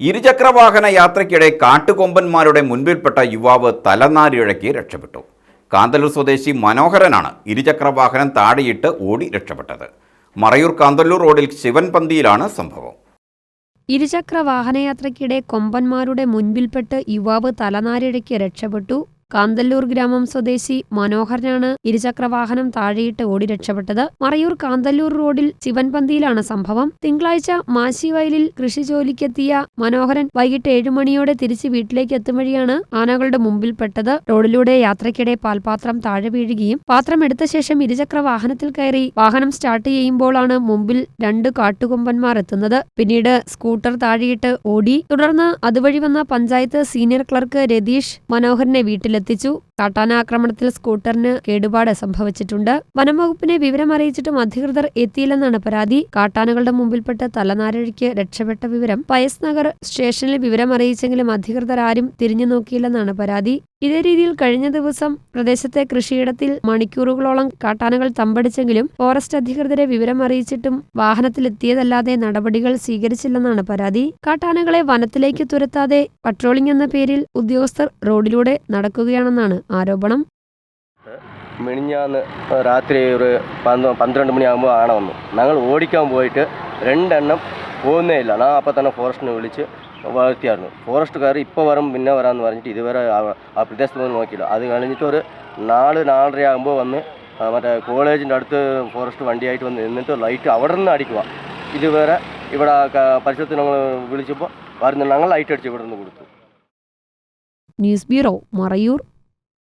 ഇരുചക്രവാഹന യാത്രയ്ക്കിടെ കാട്ടുകൊമ്പന്മാരുടെ മുൻപിൽപ്പെട്ട യുവാവ് തലനാരിഴക്കി രക്ഷപ്പെട്ടു. കാന്തല്ലൂർ സ്വദേശി മനോഹരനാണ് ഇരുചക്രവാഹനം താഴെയിട്ട് ഓടി രക്ഷപ്പെട്ടത്. മറയൂർ കാന്തല്ലൂർ റോഡിൽ ശിവൻപന്തിയിലാണ് സംഭവം. ഇരുചക്ര വാഹനയാത്രയ്ക്കിടെ കൊമ്പന്മാരുടെ മുൻപിൽപ്പെട്ട് യുവാവ് തലനാരിഴയ്ക്ക് രക്ഷപ്പെട്ടു. കാന്തല്ലൂർ ഗ്രാമം സ്വദേശി മനോഹരനാണ് ഇരുചക്ര വാഹനം താഴെയിട്ട് ഓടി രക്ഷപ്പെട്ടത്. മറയൂർ കാന്തല്ലൂർ റോഡിൽ ശിവൻപന്തിയിലാണ് സംഭവം. തിങ്കളാഴ്ച മാശിവയലിൽ കൃഷി ജോലിക്കെത്തിയ മനോഹരൻ വൈകിട്ട് ഏഴുമണിയോടെ തിരിച്ച് വീട്ടിലേക്ക് എത്തും വഴിയാണ് ആനകളുടെ മുമ്പിൽപ്പെട്ടത്. റോഡിലൂടെ യാത്രയ്ക്കിടെ പാൽപാത്രം താഴെ വീഴുകയും പാത്രം എടുത്ത ശേഷം ഇരുചക്ര വാഹനത്തിൽ കയറി വാഹനം സ്റ്റാർട്ട് ചെയ്യുമ്പോഴാണ് മുമ്പിൽ രണ്ട് കാട്ടുകൊമ്പന്മാർ എത്തുന്നത്. പിന്നീട് സ്കൂട്ടർ താഴെയിട്ട് ഓടി. തുടർന്ന് അതുവഴി വന്ന പഞ്ചായത്ത് സീനിയർ ക്ലർക്ക് രതീഷ് മനോഹരനെ വീട്ടിലെത്തിച്ചു കാട്ടാന ആക്രമണത്തിൽ സ്കൂട്ടറിന് കേടുപാട് സംഭവിച്ചിട്ടുണ്ട്. വനംവകുപ്പിനെ വിവരം അറിയിച്ചിട്ടും അധികൃതർ എത്തിയില്ലെന്നാണ് പരാതി. കാട്ടാനകളുടെ മുമ്പിൽപ്പെട്ട് തലനാരഴിക്ക് രക്ഷപ്പെട്ട വിവരം. പയസ് നഗർ സ്റ്റേഷനിൽ വിവരമറിയിച്ചെങ്കിലും അധികൃതർ ആരും തിരിഞ്ഞു നോക്കിയില്ലെന്നാണ് പരാതി. ഇതേ രീതിയിൽ കഴിഞ്ഞ ദിവസം പ്രദേശത്തെ കൃഷിയിടത്തിൽ മണിക്കൂറുകളോളം കാട്ടാനകൾ തമ്പടിച്ചെങ്കിലും ഫോറസ്റ്റ് അധികൃതരെ വിവരം അറിയിച്ചിട്ടും വാഹനത്തിലെത്തിയതല്ലാതെ നടപടികൾ സ്വീകരിച്ചില്ലെന്നാണ് പരാതി. കാട്ടാനകളെ വനത്തിലേക്ക് തുരത്താതെ പട്രോളിംഗ് എന്ന പേരിൽ ഉദ്യോഗസ്ഥർ റോഡിലൂടെ നടക്കുകയാണെന്നാണ് ആരോപണം. മിനിഞ്ഞാന്ന് രാത്രി ഒരു പന്ത് പന്ത്രണ്ട് മണിയാകുമ്പോൾ ആണ് വന്നു. ഞങ്ങൾ ഓടിക്കാൻ പോയിട്ട് രണ്ടെണ്ണം പോകുന്നേ ഇല്ല ഞാൻ അപ്പം തന്നെ ഫോറസ്റ്റിനെ വിളിച്ച് വളർത്തിയായിരുന്നു. ഫോറസ്റ്റുകാർ ഇപ്പോൾ വരും പിന്നെ വരാമെന്ന് പറഞ്ഞിട്ട് ഇതുവരെ ആ- പ്രദേശത്ത് പോയി നോക്കിയില്ല. അത് കഴിഞ്ഞിട്ട് ഒരു നാല് നാലര ആകുമ്പോൾ വന്ന് മറ്റേ കോളേജിന്റെ അടുത്ത് ഫോറസ്റ്റ് വണ്ടിയായിട്ട് വന്ന് നിന്നിട്ട് ലൈറ്റ് അവിടെ നിന്ന് അടിക്കുക. ഇതുവരെ ഇവിടെ പരിസരത്ത് ഞങ്ങൾ വിളിച്ചപ്പോൾ വരുന്ന ഞങ്ങൾ ലൈറ്റ് അടിച്ച് ഇവിടെ നിന്ന് കൊടുത്തു. News bureau Marayur.